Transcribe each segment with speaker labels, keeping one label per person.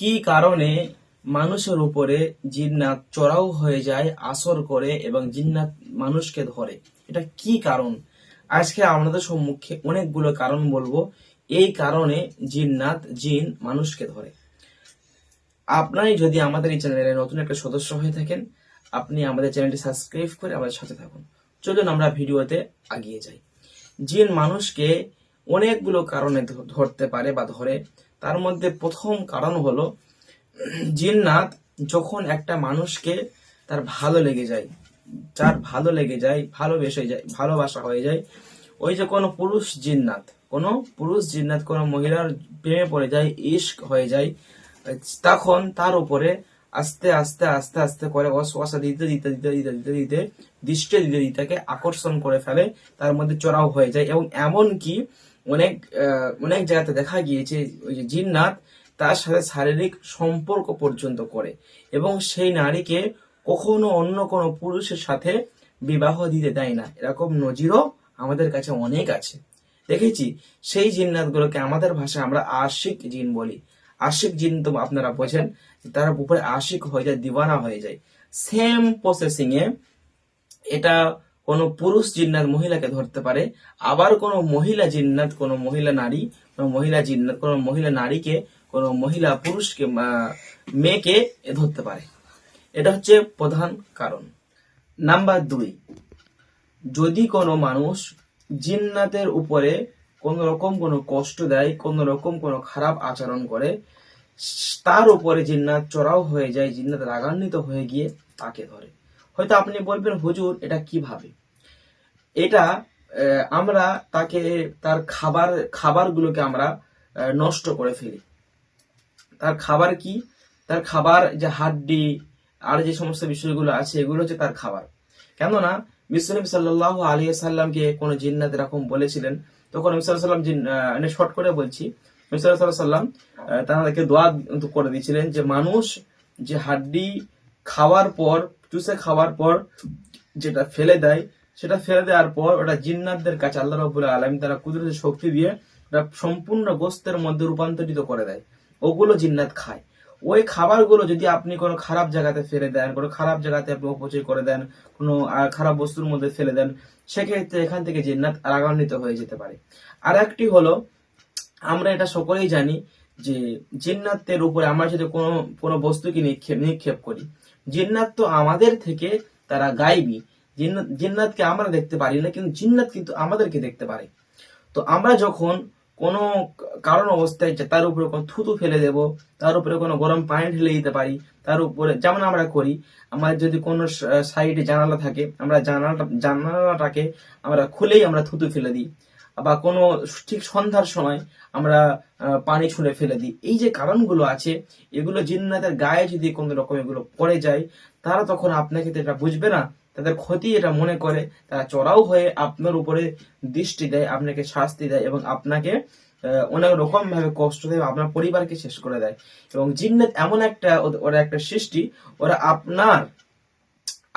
Speaker 1: কি কারণে মানুষের উপরে জিন্নাত চড়াও হয়ে যায়, আসর করে এবং জিন্নাত মানুষকে ধরে? এটা কি কারণ? আজকে আমাদের সম্মুখে অনেকগুলো কারণ বলব। এই কারণে জিন্নাত জিন মানুষকে ধরে। আপনারই যদি আমাদের এই চ্যানেলে নতুন একটা সদস্য হয়ে থাকেন, আপনি আমাদের চ্যানেলটি সাবস্ক্রাইব করে আমাদের সাথে থাকুন। চলুন আমরা ভিডিওতে আগিয়ে যাই। জিন মানুষকে অনেকগুলো কারণে ধরতে পারে বা ধরে। তার মধ্যে প্রথম কারণ হলো, জিন্নাত যখন একটা মানুষকে তার ভালো লেগে যায়, যার ভালো লেগে যায়, ভালোবেসে যায়, ভালোবাসা হয়ে যায়, ওই যে কোনো পুরুষ জিন্নাত, কোনো পুরুষ জিন্নাত, কোনো মহিলার প্রেমে পড়ে যায় ইস্ক হয়ে যায়, তখন তার উপরে আস্তে আস্তে আস্তে আস্তে করে অশ্বাসা দিতে দিতে দিতে দিতে দিতে দিতে, দৃষ্টি দিতে দিতে আকর্ষণ করে ফেলে, তার মধ্যে চড়াও হয়ে যায় এবং এমন কি অনেক অনেক জায়গাতে দেখা গিয়েছে ওই যে জিন্নাত তার সাথে শারীরিক সম্পর্ক পর্যন্ত করে এবং সেই নারীকে কখনো অন্য কোনো পুরুষের সাথে বিবাহ দিতে দেয় না। এরকম নজিরও আমাদের কাছে অনেক আছে। দেখেছি, সেই জিন্নাতগুলোকে আমাদের ভাষায় আমরা আশিক জিন বলি। আশিক জিন তো আপনারা বোঝেন তার উপরে আশিক হয়ে যায়, দিওয়ানা হয়ে যায়। সেম প্রসেসিং এ এটা কোনো পুরুষ জিন্নাত মহিলাকে ধরতে পারে, আবার কোনো মহিলা জিন্নাত কোনো মহিলা নারী মহিলা জিন্নাত কোনো মহিলা নারীকে, কোনো মহিলা পুরুষকে মেয়েকে ধরতে পারে। এটা হচ্ছে প্রধান কারণ। নাম্বার দুই, যদি কোনো মানুষ জিন্নাতের উপরে কোন রকম কোনো কষ্ট দেয়, কোন রকম কোনো খারাপ আচরণ করে, তার উপরে জিন্নাত চড়াও হয়ে যায়, জিন্নাত রাগান্বিত হয়ে গিয়ে তাকে ধরে। হয়তো আপনি বলবেন হুজুর এটা কীভাবে? এটা আমরা তাকে তার খাবার খাবারগুলোকে আমরা নষ্ট করে ফেলি। তার খাবার কি? তার খাবার যে হাড্ডি আর যে সমস্ত বিষয়গুলো আছে এগুলো হচ্ছে তার খাবার। কেননা বিশ্বনবী সাল্লাহ আলী সাল্লামকে কোনো জিন্নাত এরকম বলেছিলেন তখন নবী সাল্লাহ সাল্লাম জিন শর্ট করে বলছি নবী সাল্লাহ সাল্লাম আহ, তাদেরকে দোয়া করে দিয়েছিলেন যে মানুষ যে হাড্ডি খাওয়ার পর চুষে খাওয়ার পর যেটা ফেলে দেয়, সেটা ফেলে দেওয়ার পর ওটা জিন্নাতদের কাছে আল্লাহ রবুল আলম তারা কুদরতের শক্তি দিয়ে ওটা সম্পূর্ণ গোস্তের মধ্যে রূপান্তরিত করে দেয়। ওগুলো জিন্নাত খায়। ওই খাবারগুলো যদি আপনি কোনো খারাপ জায়গাতে ফেলে দেন, কোনো খারাপ জায়গাতে আপনি অপচয় করে দেন, কোনো খারাপ বস্তুর মধ্যে ফেলে দেন, সেক্ষেত্রে এখান থেকে জিন্নাত রাগান্বিত হয়ে যেতে পারে। আর একটি হলো, আমরা এটা সকলেই জানি যে জিন্নাতের উপরে আমরা যদি কোনো কোনো বস্তুকে নিক্ষেপ নিক্ষেপ করি। জিন্নাত তো আমাদের থেকে তারা গাইবি। জিন্নাতকে আমরা দেখতে পারি না, কিন্তু জিন্নাত কিন্তু আমাদেরকে দেখতে পারে। তো আমরা যখন কোনো কারণ অবস্থায় যে তার উপরে কোনো থুতু ফেলে দেব, তার উপরে কোনো গরম পানি ঢেলে দিতে পারি, তার উপরে যেমন আমরা করি, আমার যদি কোনো সাইডে জানালা থাকে, আমরা জানালাটা জানালাটাকে আমরা খুলেই আমরা থুতু ফেলে দিই। বা কোনো ঠিক সন্ধ্যার সময় আমরা পানি ছুঁড়ে ফেলে দিই। এই যে কারণগুলো আছে, এগুলো জিন্নাতের গায়ে যদি কোনো রকম এগুলো পড়ে যায়, তারা তখন আপনাকে এটা বুঝবে না। তাদের ক্ষতি এটা মনে করে, তারা চড়াও হয়ে আপনার উপরে দৃষ্টি দেয়, আপনাকে শাস্তি দেয় এবং আপনাকে অনেক রকম ভাবে কষ্ট দেয়, আপনার পরিবারকে শেষ করে দেয়। এবং জিন্নাত এমন একটা ওরা একটা সৃষ্টি, ওরা আপনার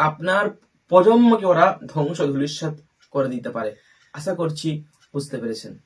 Speaker 1: আপনার প্রজন্মকে ওরা ধ্বংস ধূলিসাৎ করে দিতে পারে। আশা করছি বুঝতে পেরেছেন।